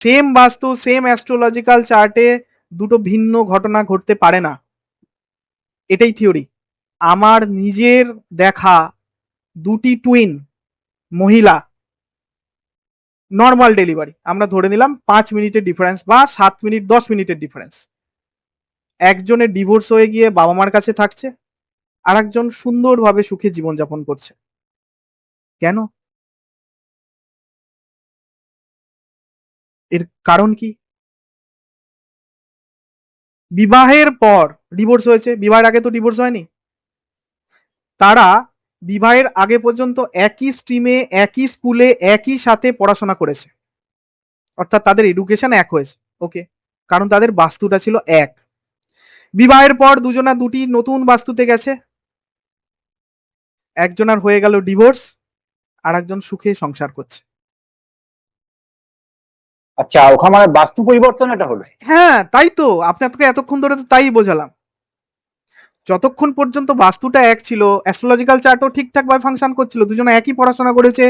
Same বাস্তু, same astrological চার্টে দুটো ভিন্ন ঘটনা ঘটতে পারে না। এটাই থিওরি আমার নিজের দেখা দুটি টুইন মহিলা নর্মাল ডেলিভারি আমরা ধরে নিলাম পাঁচ মিনিটের ডিফারেন্স বা সাত মিনিট, দশ মিনিটের ডিফারেন্স একজনের ডিভোর্স হয়ে গিয়ে বাবা মার কাছে থাকছে আর একজন সুন্দরভাবে সুখে জীবনযাপন করছে। কেন? এর কারণ কি? বিবাহের পর ডিভোর্স হয়েছে। বিবাহের আগে তো ডিভোর্স হয়নি। তারা বিবাহের আগে পর্যন্ত একই স্ট্রিমে একই স্কুলে একই সাথে পড়াশোনা করেছে। অর্থাৎ তাদের এডুকেশন এক হয়েছে। ওকে কারণ তাদের বাস্তুটা ছিল এক। বিবাহের পর দুজনা দুটি নতুন বাস্তুতে গেছে। একজনার হয়ে গেল ডিভোর্স আর একজন সুখে সংসার করছে। আচ্ছা ওখানে মানে বাস্তু পরিবর্তন এটা হলো। হ্যাঁ তাই তো। আপনাকে এতক্ষণ ধরে তো তাই বোঝালাম। যতক্ষণ পর্যন্ত বাস্তুটা এক ছিল অ্যাস্ট্রোলজিক্যাল চার্টও ঠিকঠাক ভাবে ফাংশন করছিল, দুজনে একই পড়াশোনা করেছে,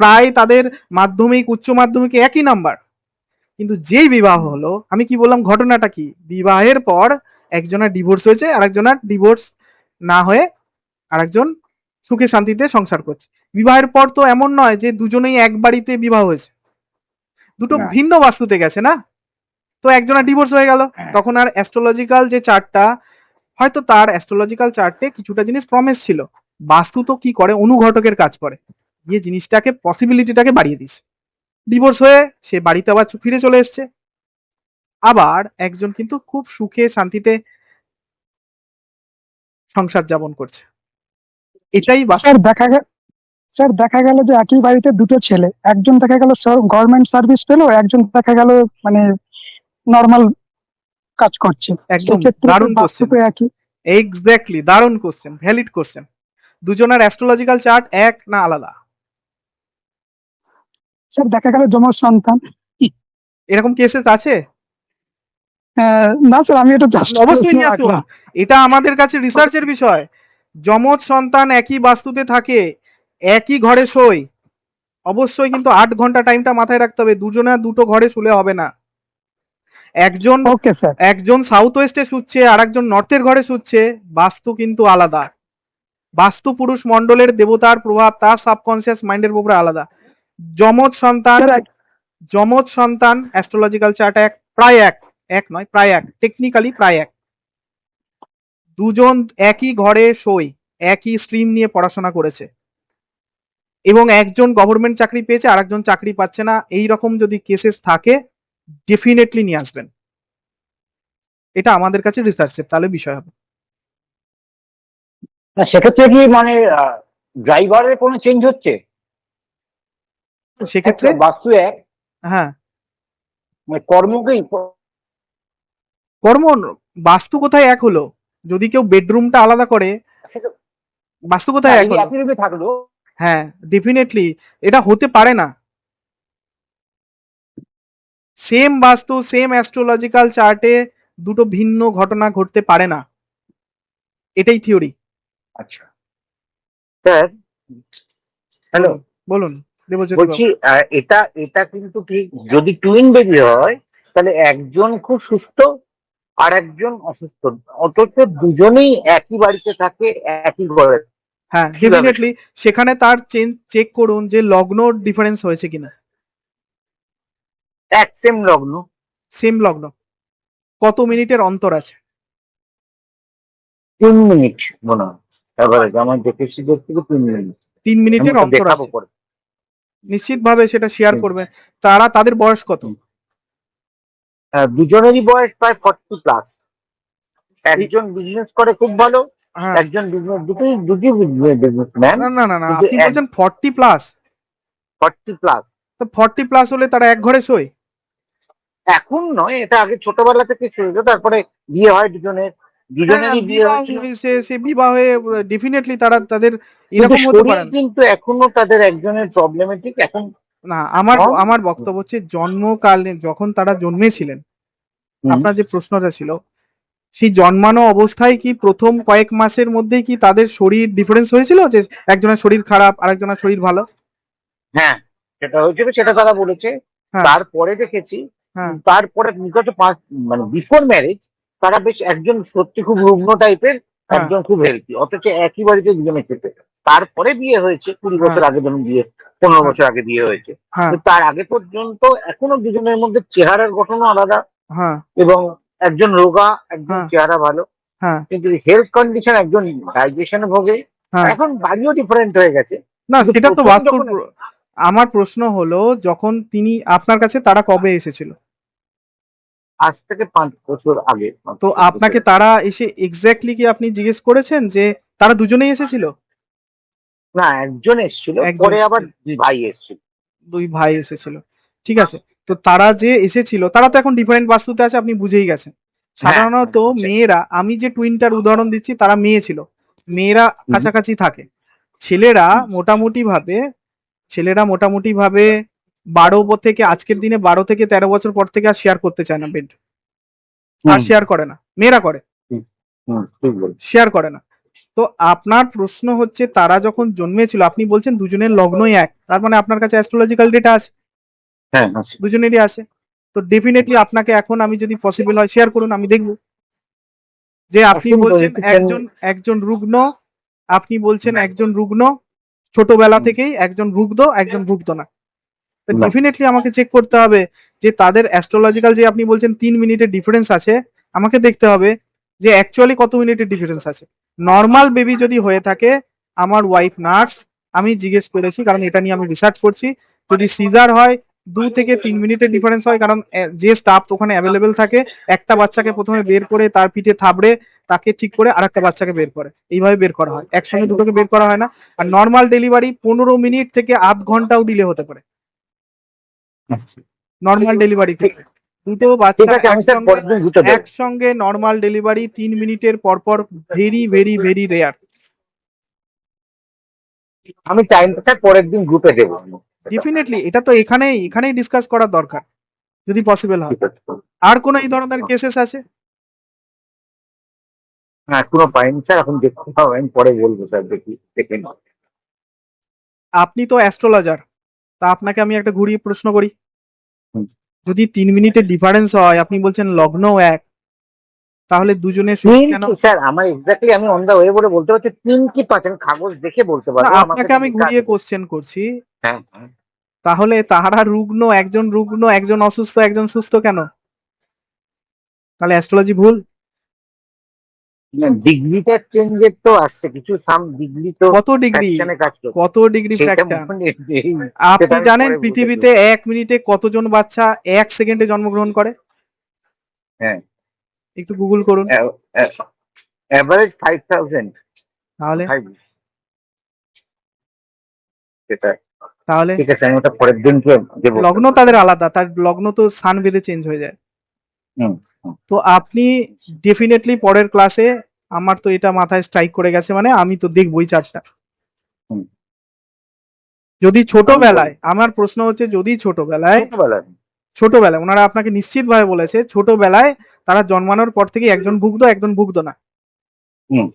প্রায় তাদের মাধ্যমিক, উচ্চ মাধ্যমিকে একই নাম্বার কিন্তু যেই বিবাহ হলো, আমি কি বললাম, ঘটনাটা কি? বিবাহের পর একজনের ডিভোর্স হয়েছে আর একজনের ডিভোর্স না হয়ে আরেকজন সুখে শান্তিতে সংসার করছে। বিবাহের পর তো এমন নয় যে দুজনেই এক বাড়িতে বিবাহ হয়েছে। দুটো ভিন্ন বাস্তুতে গেছে না? তো একজনের ডিভোর্স হয়ে গেল। হ্যাঁ। তখন আর অ্যাস্ট্রোলজিক্যাল যে চার্টটা হয়তো তার অ্যাস্ট্রোলজিক্যাল চার্টে কিছুটা জিনিস প্রমিস ছিল। বাস্তু তো কি করে? অনুঘটকের কাজ করে। গিয়ে জিনিসটাকে পসিবিলিটিটাকে বাড়িয়ে দিস ডিভোর্স হয়ে সে বাড়িতে আবার চু- ফিরে চলে এসছে। আবার একজন কিন্তু খুব সুখে শান্তিতে সংসার যাপন করছে। এটাই বাস্তু দেখা গেল স্যার দেখা গেল যে একই বাড়িতে দুটো ছেলে। একজন দেখা গেল গভর্নমেন্ট সার্ভিস পেল একজন দেখা গেল মানে নর্মাল কাজ করছে। দারুণ কোশ্চেন এক্স্যাক্টলি দারুণ কোশ্চেন ভ্যালিড কোশ্চেন দুজনের অ্যাস্ট্রোলজিক্যাল চার্ট এক না আলাদা? স্যার দেখা গেল যমজ সন্তান। এরকম কেসেস আছে? আহ, না স্যার আমি এটা জাস্ট অবশ্যই নিয়ে এটা আমাদের কাছে রিসার্চের বিষয়। যমজ সন্তান একই বাস্তুতে থাকে একই ঘরে শোয়। অবশ্যই কিন্তু আট ঘণ্টা টাইমটা মাথায় রাখতে হবে। দুজনে দুটো ঘরে শুলে হবে না। একজন একজন সাউথ ওয়েস্টে শুচ্ছে আর একজন নর্থের ঘরে শুচ্ছে। বাস্তু কিন্তু আলাদা। বাস্তু পুরুষ মন্ডলের দেবতার প্রভাব তার সাবকনসিয়াস মাইন্ডের উপরে আলাদা। যমজ সন্তান যমজ সন্তান অ্যাস্ট্রোলজিক্যাল চার্ট এক প্রায় এক। এক নয় প্রায় এক। টেকনিক্যালি প্রায় এক। দুজন একই ঘরে শোয় একই স্ট্রিম নিয়ে পড়াশোনা করেছে। এবং একজন গভর্নমেন্ট চাকরি পেয়েছে আর একজন চাকরি পাচ্ছে না এই রকম যদি কেসেস থাকে ডেফিনেটলি নিয়ে আসবেন। এটা আমাদের কাছে রিসার্চের তাহলে বিষয় হবে। সেক্ষেত্রে কি মানে ড্রাইভারের কোনো চেঞ্জ হচ্ছে? সেক্ষেত্রে বাস্তু এক। হ্যাঁ। মানে কর্মকেই কর্ম বাস্তু কোথায় এক হলো? যদি কেউ বেডরুমটা আলাদা করে বাস্তু কোথায় এক হলো? থাকল হ্যাঁ ডেফিনেটলি এটা হতে পারে না। সেম বাস্তু সেম অ্যাস্ট্রোলজিক্যাল চার্টে দুটো ভিন্ন ঘটনা ঘটতে পারে না। এটাই থিওরি আচ্ছা। স্যার হ্যালো বলুন বলছি এটা এটা কিন্তু ঠিক যদি টুইন বেবি হয় তাহলে একজন খুব সুস্থ আর একজন অসুস্থ। অথচ দুজনেই একই বাড়িতে থাকে একই ঘরে হ্যাঁ? ডেফিনেটলি সেখানে তার চেঞ্জ চেক করুন যে লগ্ন ডিফারেন্স হয়েছে কিনা। এক সেম লগ্ন। সেম লগ্ন। কত মিনিটের অন্তর আছে? তিন মিনিট মনে হয়। আমার দেখেছি যে তিন মিনিট। তিন মিনিটের অন্তর আছে। নিশ্চিতভাবে সেটা শেয়ার হুম। করবেন তারা তাদের বয়স কত? আহ, দুজনেরই বয়স প্রায় ফর্টি প্লাস একজন বিজনেস করে খুব ভালো হ্যাঁ একজন বিজনেস দুটোই দুটি বিজনেসম্যান না না না না আপনি বলছেন ফর্টি প্লাস ফর্টি প্লাস তো ফর্টি প্লাস হলে তারা এক ঘরে শোয়? এখন নয় এটা আগে ছোটবেলা থেকে ছিল তারপরে বিয়ে হয় দুজনের দুজনেরই হ্যাঁ, বিয়ে হয়েছে সে বিবাহে ডেফিনেটলি তারা তাদের কিন্তু এরকম হতে পারে কিন্তু এখনও তাদের একজনের প্রবলেমেটিক এখন না আমার হ্যাঁ? আমার বক্তব্য হচ্ছে জন্মকালে যখন তারা জন্মেছিলেন আপনার যে প্রশ্নটা ছিল সেই জন্মানো অবস্থায় কি প্রথম কয়েক মাসের মধ্যেই কি তাদের শরীর ডিফারেন্স হয়েছিল? যে একজনের শরীর খারাপ আর একজনের শরীর ভালো? হ্যাঁ সেটা হয়েছিল সেটা তারা বলেছে। হ্যাঁ। তারপরে দেখেছি হ্যাঁ। তারপরে বিগত পাঁচ মানে বিফোর ম্যারেজ তারা বেশ একজন সত্যি খুব রুগ্ন টাইপের হ্যাঁ। একজন খুব হেলদি অথচ একই বাড়িতে দুজনে খেতে। তারপরে বিয়ে হয়েছে কুড়ি বছর আগে ধরুন বিয়ে পনেরো। বছর আগে বিয়ে হয়েছে। হ্যাঁ। তার আগে পর্যন্ত এখনও দুজনের মধ্যে চেহারার গঠনও আলাদা। হ্যাঁ। এবং একজন রোগা একজন হ্যাঁ। চেহারা ভালো হ্যাঁ। কিন্তু হেলথ কন্ডিশন একজন ডাইজেশন ভোগে হ্যাঁ। এখন বাড়িও ডিফারেন্ট হয়ে গেছে। না সেটা তো বাস্তব আমার প্রশ্ন হলো যখন তিনি আপনার কাছে তারা কবে এসেছিল? আজ থেকে পাঁচ বছর আগে। তো আপনাকে তারা এসে এক্স্যাক্টলি কি আপনি জিজ্ঞেস করেছেন যে তারা দুজনেই এসেছিল? না একজন এসেছিল পরে আবার দুই ভাই এসেছিল। দুই ভাই এসেছিল। ঠিক আছে। তো তারা যে এসেছিল তারা তো এখন ডিফারেন্ট বাস্তুতে আছে আপনি বুঝেই গেছেন। সাধারণত হ্যাঁ, হ্যাঁ। মেয়েরা আমি যে টুইনটার উদাহরণ দিচ্ছি তারা মেয়ে ছিল। মেয়েরা কাছাকাছি থাকে। ছেলেরা মোটামুটি ভাবে ছেলেরা মোটামুটি ভাবে বারো থেকে আজকের দিনে বারো থেকে তেরো বছর পর থেকে আর শেয়ার করতে চায় না বেড আর শেয়ার করে না। মেয়েরা করে। শেয়ার করে না। তো আপনার প্রশ্ন হচ্ছে তারা যখন জন্মেছিল আপনি বলছেন দুজনের লগ্নই এক। তার মানে আপনার কাছে অ্যাস্ট্রোলজিক্যাল ডেটা আছে। হ্যাঁ। দুজনেরই আছে। তো ডেফিনেটলি আপনাকে এখন আমি যদি পসিবল হয় শেয়ার করুন আমি দেখব। যে আপনি বলছেন একজন একজন রুগ্ন আপনি বলছেন একজন রুগ্ন ছোটবেলা থেকেই একজন ভুগ্ধ একজন ভুগ্ধ না। ডেফিনেটলি আমাকে চেক করতে হবে যে তাদের অ্যাস্ট্রোলজিক্যাল যে আপনি বলছেন তিন মিনিটের ডিফারেন্স আছে আমাকে দেখতে হবে যে অ্যাকচুয়ালি কত মিনিটের ডিফারেন্স আছে। নর্মাল বেবি যদি হয়ে থাকে আমার ওয়াইফ নার্স আমি জিজ্ঞেস করেছি কারণ এটা নিয়ে আমি রিসার্চ করছি। যদি সিজার হয় দু থেকে তিন মিনিটের ডিফারেন্স হয় কারণ যে স্টাফ ওখানে অ্যাভেলেবেল থাকে একটা বাচ্চাকে প্রথমে বের করে তার পিঠে থাবড়ে তাকে ঠিক করে আরেকটা বাচ্চাকে বের করে। এইভাবে বের করা হয়। একসঙ্গে দুটোকে বের করা হয় না। আর নর্মাল ডেলিভারি পনেরো মিনিট থেকে আধ ঘন্টাও ডিলে হতে পারে। নর্মাল ডেলিভারি ক্ষেত্রে। দুটো বাচ্চা একসঙ্গে নর্মাল ডেলিভারি তিন মিনিটের পর পর ভেরি ভেরি ভেরি রেয়ার আমি টাইমটা পরের দিন গ্রুপে দেবো। ডেফিনেটলি এটা তো এখানেই এখানেই ডিসকাস করা দরকার যদি পসিবল হয়। আর কোন এই ধরনের কেসেস আছে? না এখনও পাইনি স্যার এখন দেখতে হবে আমি পরে বলব স্যার দেখি দেখে। আপনি তো অ্যাস্ট্রোলজার তা আপনাকে আমি একটা ঘুরিয়ে প্রশ্ন করি। যদি তিন মিনিটের ডিফারেন্স হয় আপনি বলছেন লগ্ন এক তাহলে কেন? স্যার আমার এক্স্যাক্টলি আমি অন দা ওয়ে বলে বলতে পারছি তিন কি পাঁচ আমি কাগজ দেখে বলতে পারব আপনাকে আমি ঘুরিয়ে কোশ্চেন করছি। হ্যাঁ হ্যাঁ। তাহলে তাহারা রুগ্ন একজন রুগ্ন একজন অসুস্থ একজন সুস্থ কেন? তাহলে অ্যাস্ট্রোলজি ভুল? ডিগ্রিটা চেঞ্জের তো আসছে কিছু সাম ডিগ্রি তো কত ডিগ্রি কত ডিগ্রি ফ্র্যাকশন আপনি জানেন পৃথিবীতে এক মিনিটে কতজন বাচ্চা এক সেকেন্ডে জন্মগ্রহণ করে? হ্যাঁ। একটু গুগল করুন। অ্যাভারেজ ফাইভ থাউজেন্ড তাহলে? ফাইভ সেটা তাহলে ঠিক আছে আমি ওটা পরের দিনকে দেবো। লগ্ন তাদের আলাদা তার লগ্ন তো স্থান বেঁধে চেঞ্জ হয়ে যায়। তো আপনি ডেফিনেটলি পরের ক্লাসে আমার তো এটা মাথায় স্ট্রাইক করে গেছে মানে আমি তো দেখবই চারটা। যদি ছোটবেলায় আমার প্রশ্ন হচ্ছে যদি ছোটবেলায়। ছোটবেলায় ওনারা আপনাকে নিশ্চিতভাবে বলেছে ছোটবেলায় তারা জন্মানোর পর থেকে একজন ভুগতো একজন ভুগতো না। হুম।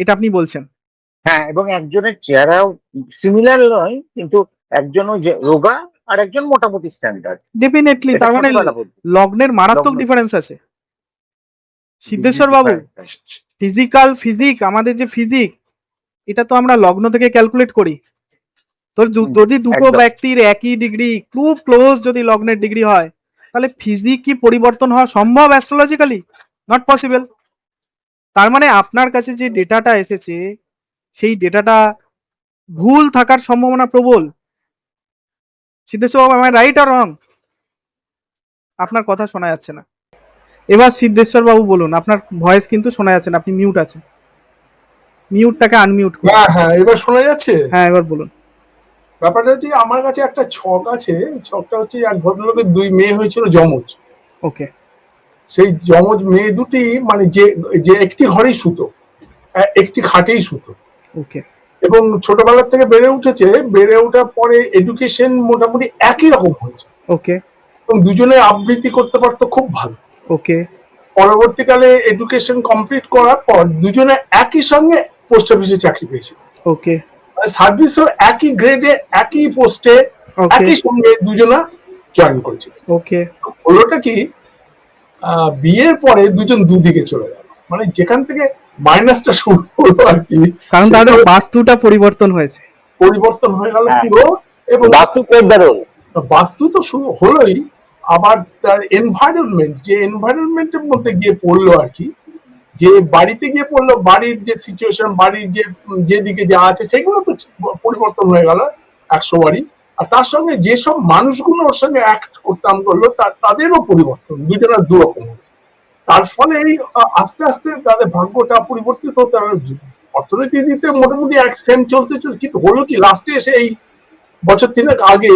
এটা আপনি বলছেন। হ্যাঁ এবং একজনের চেহারাও সিমিলার নয় কিন্তু একজন ওই রোগা আর একজন মোটামুটি স্ট্যান্ডার্ড ডেফিনেটলি তার মানে লগ্নের মারাত্মক ডিফারেন্স আছে। সিদ্ধেশ্বর বাবু ফিজিক্যাল ফিজিক আমাদের যে ফিজিক এটা তো আমরা লগ্ন থেকে ক্যালকুলেট করি। তো যদি দুটো ব্যক্তির একই ডিগ্রি খুব ক্লোজ যদি লগ্নের ডিগ্রি হয় তাহলে ফিজিক কি পরিবর্তন হওয়া সম্ভব অ্যাস্ট্রোলজিক্যালি নট পসিবল তার মানে আপনার কাছে যে ডেটাটা এসেছে সেই ডেটাটা ভুল থাকার সম্ভাবনা প্রবল। সিদ্ধেশ্বর বাবু আমার রাইট আর রং আপনার কথা শোনা যাচ্ছে না। এবার সিদ্ধেশ্বর বাবু বলুন আপনার ভয়েস কিন্তু শোনা যাচ্ছে না আপনি মিউট আছেন। মিউটটাকে আনমিউট করুন। হ্যাঁ হ্যাঁ এবার শোনা যাচ্ছে? হ্যাঁ এবার বলুন। ব্যাপারটা হচ্ছে আমার কাছে একটা ছক আছে ছকটা হচ্ছে এক ভদ্রলোকের দুই মেয়ে হয়েছিল যমজ। ওকে। সেই যমজ মেয়ে দুটি মানে যে যে একটি ঘরেই সুতো একটি খাটেই ওকে এবং ছোটবেলার থেকে বেড়ে উঠেছে বেড়ে ওঠার পরে এডুকেশন মোটামুটি একই রকম হয়েছে। ওকে এবং দুজনে আবৃত্তি করতে পারতো খুব ভালো। ওকে পরবর্তীকালে এডুকেশন কমপ্লিট করার পর দুজনে একই সঙ্গে পোস্ট অফিসে চাকরি পেয়েছিল। ওকে সার্ভিসও একই গ্রেডে একই পোস্টে একই সঙ্গে দুজনা জয়েন করেছিল। ওকে হলোটা কি আহ, বিয়ের পরে দুজন দুদিকে চলে গেল। মানে যেখান থেকে মাইনাসটা শুরু হলো আর কি কারণ তাদের বাস্তুটা পরিবর্তন হয়েছে পরিবর্তন হয়ে গেল হ্যাঁ। পুরো এবং বাস্তু পেদারল বাস্তু তো শুরু হলোই আবার তার এনভায়রনমেন্ট যে এনভায়রনমেন্টের মধ্যে গিয়ে পড়ল আর কি যে বাড়িতে গিয়ে পড়ল বাড়ির যে সিচুয়েশন বাড়ির যে যেদিকে যা আছে সেগুলো তো পরিবর্তন হয়ে গেল একশো বাড়ি আর তার সঙ্গে যেসব মানুষগুলো ওর সঙ্গে অ্যাক্ট করতাম করল তাদেরও পরিবর্তন দুজনের দু রকম হলো। তার ফলে এই আস্তে আস্তে তাদের ভাগ্যটা পরিবর্তিত হতে হবে। অর্থনীতিতে মোটামুটি এক সেম চলতে চলতে কিন্তু হলো কি লাস্টে এসে এই বছর তিনেক আগে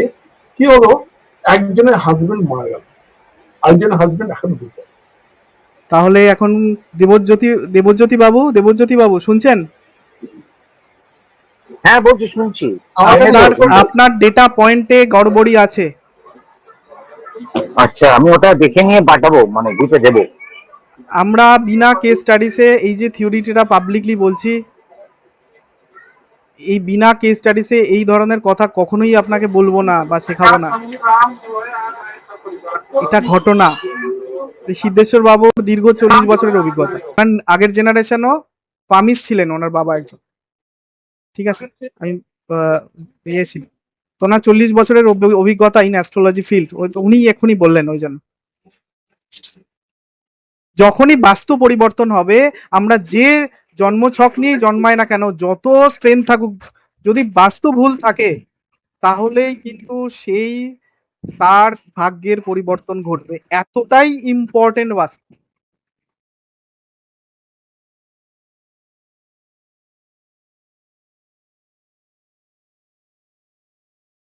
কি হলো একজনের হাজবেন্ড মারা গেল। আরেকজনের হাজবেন্ড এখন বেঁচে আছে। তাহলে এখন দেবজ্যোতি দেবজ্যোতি বাবু দেবজ্যোতি বাবু শুনছেন? হ্যাঁ বলছি শুনছি। আপনার আপনার ডেটা পয়েন্টে গড়বড়ি আছে। আচ্ছা আমি ওটা দেখে নিয়ে পাঠাবো মানে গ্রুপে দেবো। আমরা বিনা কেস স্টাডিসে এই যে থিওরিটা পাবলিকলি বলছি, এই বিনা কেস স্টাডিসে এই ধরনের কথা কখনোই আপনাকে বলব না বা শেখাবো না। এটা ঘটনা। সিদ্ধেশ্বর বাবুর দীর্ঘ চল্লিশ বছরের অভিজ্ঞতা। কারণ আগের জেনারেশনও পামিস ছিলেন ওনার বাবা একজন। ঠিক আছে? আমি ছিল তো ওনার চল্লিশ বছরের অভিজ্ঞতা ইন অ্যাস্ট্রোলজি ফিল্ড উনি এখনই বললেন ওই জন্য। যখনই বাস্তু পরিবর্তন হবে, আমরা যে জন্ম ছক নিয়ে জন্মায় না কেন, যত স্ট্রেন থাকুক, যদি বাস্তু ভুল থাকে, তাহলেই কিন্তু সেই তার ভাগ্যের পরিবর্তন ঘটবে। এতটাই ইম্পর্টেন্ট বাস্তু।